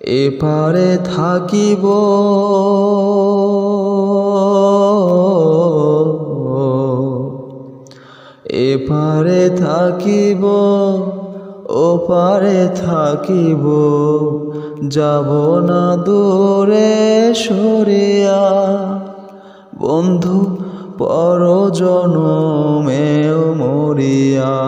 এপারে থাকিব। এপারে থাকিব ওপারে থাকিব। যাব না দূরে সরিয়া। বন্ধু পর জনমেও মরিয়া।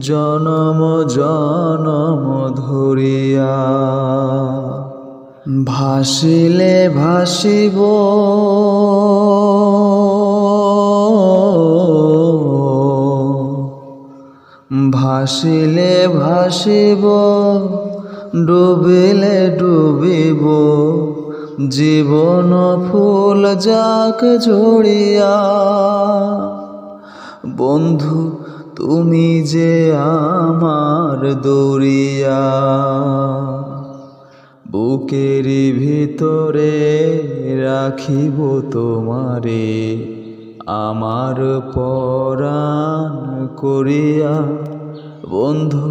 জনম জনম ধরিয়া। ভাসিলে ভাসিব। ভাসিলে ভাসিব ডুবিলে ডুবিব। জীবন ফুল যাক ঝরিয়া। বন্ধু তুমি যে আমার দরিয়া, বুকের ভিতরে রাখিব তোমারে, আমার পরাণ করিয়া। বন্ধু,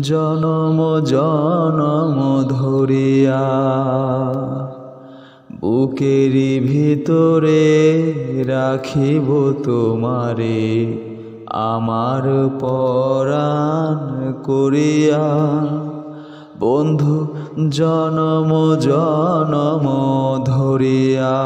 জনম জনম ধরিয়া, বুকের ভিতরে রাখিব তোমারে। আমার পরাণ করিয়া বন্ধু জনম জনম ধরিয়া।